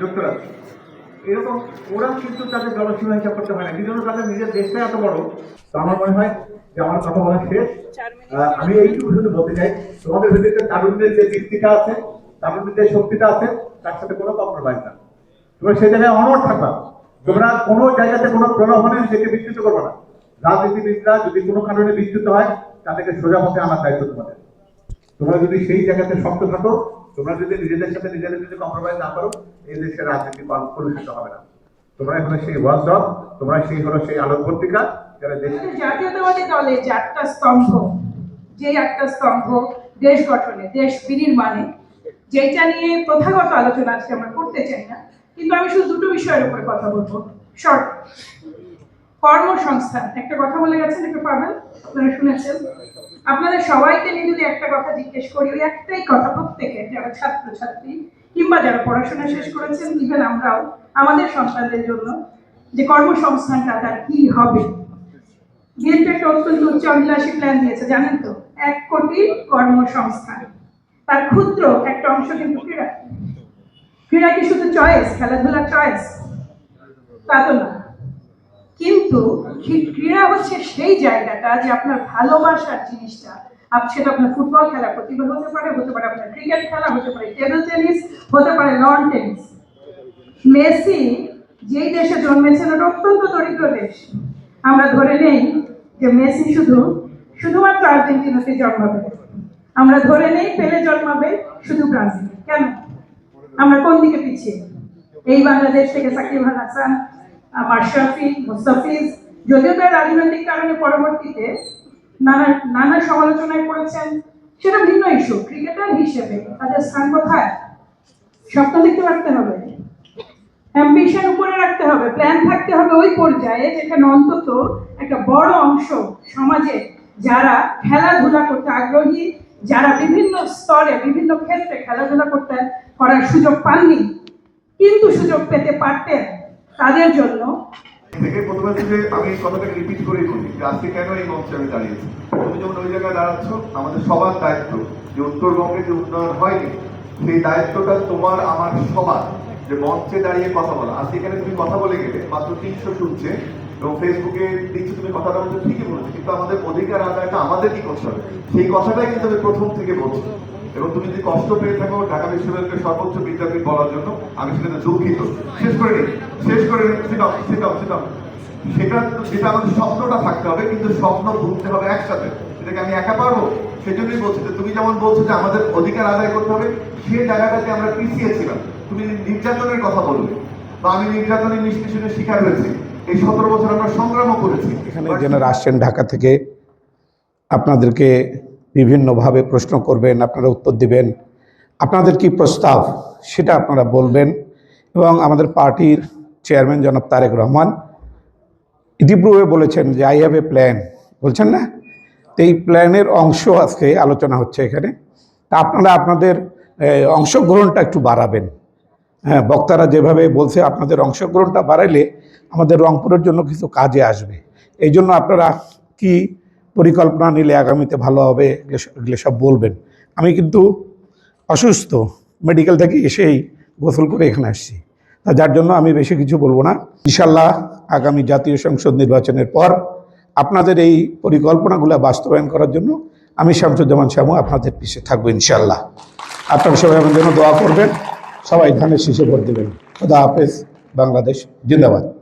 যুক্তরাজ্য এরকম ওরা কিন্তু তাদের জনসীমা হিসাব করতে হয় না। কিন্তু তাদের নিজের দেশটা এত বড় তো আমার মনে হয় যে আমার কথা বলা শেষ। আমি এইটুকু শুধু বলতে চাই তোমাদের ভিতরে তারুণ্যের যে দৃষ্টিটা আছে তারুণ্যের যে শক্তিটা আছে তার সাথে কোনো কম্প্রোমাইজ না। তোমরা সেই জায়গায় অনড় থাকবা। তোমরা কোনো জায়গাতে কোনো প্রলোভনে নিজেকে বিস্তৃত করবে না। রাজনীতিবিদরা যদি কোনো কারণে বিস্তৃত হয় তাদেরকে সোজা পথে আনার দায়িত্ব তোমাদের। তোমরা যদি সেই জায়গাতে শক্ত থাকো তোমরা যদি নিজেদের সাথে নিজেদের যদি কম্প্রোমাইজ না করো, এই দেশের রাজনীতি কল- কলুষিত হবে না। তোমরা এখন সেই ওয়াজ তোমরা সেই হলো সেই আলোক পত্রিকা, যারা দেশ জাতীয়তাবাদী যে আটটা স্তম্ভ, যে আটটা স্তম্ভ দেশ গঠনে, দেশ বিনির্মাণে, যেটা নিয়ে প্রথাগত আলোচনা আজকে আমরা করতে চাই না, কিন্তু আমি শুধু দুটো বিষয়ের উপরে কথা বলব। শর্ট, কর্মসংস্থান। একটা কথা বলে গেছেন, একটু পাবেন? আপনারা শুনেছেন? আপনাদের সবাইকে নিয়ে যদি একটা কথা জিজ্ঞেস করি, ওই একটাই কথা প্রত্যেকে, যারা ছাত্র ছাত্রী কিংবা যারা পড়াশোনা শেষ করেছেন ইভেন আমরাও, আমাদের সন্তানদের জন্য যে কর্মসংস্থানটা তার কি হবে? বিএনপি একটা অত্যন্ত উচ্চ অভিলাষী প্ল্যান দিয়েছে, জানেন তো? এক কোটি কর্মসংস্থান। তার ক্ষুদ্র একটা অংশ কিন্তু ক্রীড়া। ক্রীড়া কি শুধু চয়েস খেলাধুলা চয়েস তা তো না। কিন্তু ক্রী- ক্রীড়া হচ্ছে সেই জায়গাটা যে আপনার ভালোবাসার জিনিসটা। সেটা আপনার ফুটবল খেলা, প্রতিভা হতে পারে হতে পারে আপনার ক্রিকেট খেলা, হতে পারে টেবিল টেনিস, হতে পারে লন টেনিস মেসি, যেই দেশে জন্মেছেন ওটা অত্যন্ত দরিদ্র দেশ। আমরা ধরে নেই যে মেসি শুধু, শুধুমাত্র আর্জেন্টিনাতে জন্মাবে। আমরা ধরে নেই পেলে জন্মাবে শুধু ব্রাজিল। কেন? আমরা কোন দিকে পিছিয়ে? এই বাংলাদেশ থেকে সাকিব আল হাসান মাশরাফি মুস্তাফিজ, যদিও তার রাজনৈতিক কারণে পরবর্তীতে নানা নানা সমালোচনায় পড়েছেন, সেটা ভিন্ন ইস্যু ক্রিকেটার হিসেবে তাদের স্থান কোথায়? স্বপ্ন দেখতে রাখতে হবে অ্যাম্বিশন উপরে রাখতে হবে প্ল্যান থাকতে হবে ওই পর্যায়ে যেখানে অন্তত একটা বড় অংশ সমাজে যারা খেলাধুলা করতে আগ্রহী, যারা বিভিন্ন স্তরে, বিভিন্ন ক্ষেত্রে খেলাধুলা করতে, করার সুযোগ পাননি, কিন্তু সুযোগ পেতে পারতেন। তাদের জন্য। থেকে প্রথমে যে আমি এই কথাটাকে রিপিট করেই বলি যে আজকে কেন এই মঞ্চে আমি দাঁড়িয়েছি? তুমি যেমন ওই জায়গায় দাঁড়াচ্ছ, আমাদের সবার দায়িত্ব, যে উত্তরবঙ্গে যে উন্নয়ন হয়নি, সেই দায়িত্বটা তোমার, আমার, সবার। যে মঞ্চে দাঁড়িয়ে কথা বলা। আজকে এখানে তুমি কথা বলে গেলে, মাত্র তিনশো শুনছে, এবং ফেসবুকে দিচ্ছে তুমি কথাটা বলছো ঠিকই বলেছ, কিন্তু আমাদের অধিকার আদায়টা আমাদের কি করতে হবে। সেই কথাটাই কিন্তু আমি প্রথম থেকে বলছি। এবং তুমি যদি কষ্ট পেয়ে থাকো, ঢাকা বিশ্ববিদ্যালয়ের সর্বোচ্চ বিদ্যাপীঠ বলার জন্য, আমি সেটাতে দুঃখিত। শেষ করে নিই শেষ করে নিই সেটাও সেটা যেটা আমাদের স্বপ্নটা থাকতে হবে, কিন্তু স্বপ্ন ভুলতে হবে একসাথে। সেটাকে আমি একা পারব, সেজন্যই বলছি যে, তুমি যেমন বলছো যে, আমাদের অধিকার আদায় করতে হবে, সেই জায়গাটাতে আমরা পিছিয়ে ছিলাম। তুমি নির্যাতনের কথা বললে, বা আমি নির্যাতনের নিষ্পেষণের শিকার হয়েছি, এই সতেরো বছর আমরা সংগ্রামও করেছি। এখানে যারা আসছেন ঢাকা থেকে। আপনাদেরকে বিভিন্নভাবে প্রশ্ন করবেন, আপনারা উত্তর দিবেন। আপনাদের কি প্রস্তাব, সেটা আপনারা বলবেন। এবং আমাদের পার্টির চেয়ারম্যান জনাব তারেক রহমান ইতিপূর্বে বলেছেন যে আই হ্যাভ এ প্ল্যান বলছেন না? তো এই প্ল্যানের অংশ আজকে আলোচনা হচ্ছে এখানে। তা আপনারা আপনাদের অংশগ্রহণটা একটু বাড়াবেন। হ্যাঁ বক্তারা যেভাবে বলছে, আপনাদের অংশগ্রহণটা বাড়াইলে আমাদের রংপুরের জন্য কিছু কাজে আসবে। এই জন্য আপনারা কি পরিকল্পনা নিলে আগামীতে ভালো হবে এগুলো সব- বলবেন। আমি কিন্তু অসুস্থ মেডিকেল থেকে এসেই গোসল করে এখানে আসছি। তা যার জন্য আমি বেশি কিছু বলব না। ইনশাল্লাহ আগামী জাতীয় সংসদ নির্বাচনের পর আপনাদের এই পরিকল্পনাগুলো বাস্তবায়ন করার জন্য আমি শামসুজ্জামান শ্যামু আপনাদের পিছিয়ে থাকব ইনশাল্লাহ আপনারা সবাই আমার জন্য দোয়া করবেন। সবাই ধানের শীষে ভোট দেবেন। খোদা হাফেজ, বাংলাদেশ জিন্দাবাদ।